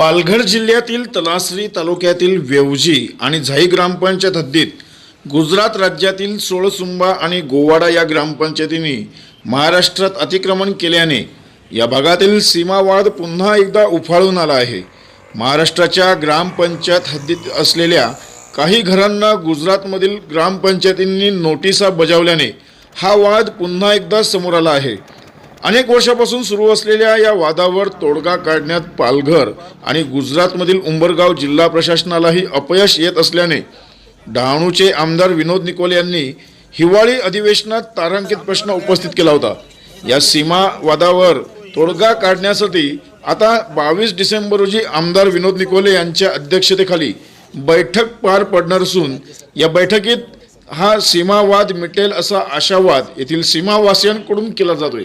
पालघर जिल्ह्यातील तलासरी तालुक्यातील वेवजी आणि झाई ग्रामपंचायत हद्दीत गुजरात राज्यातील सोळसुंबा आणि गोवाडा या ग्रामपंचायतींनी महाराष्ट्रात अतिक्रमण केल्याने या भागातील सीमावाद पुन्हा एकदा उफाळून आला आहे. महाराष्ट्राच्या ग्रामपंचायत हद्दीत असलेल्या काही घरांना गुजरातमधील ग्रामपंचायतींनी नोटिसा बजावल्याने हा वाद पुन्हा एकदा समोर आला आहे. अनेक वर्षापासून सुरू असलेल्या या वादावर तोडगा काढण्यात पालघर आणि गुजरातमधील उंबरगाव जिल्हा प्रशासनालाही अपयश येत असल्याने डहाणूचे आमदार विनोद निकोले यांनी हिवाळी अधिवेशनात तारांकित प्रश्न उपस्थित केला होता. या सीमा वादावर तोडगा काढण्यासाठी आता बावीस डिसेंबर रोजी आमदार विनोद निकोले यांच्या अध्यक्षतेखाली बैठक पार पडणार असून या बैठकीत हा सीमावाद मिटेल असा आशावाद येथील सीमावासियांकडून केला जातोय.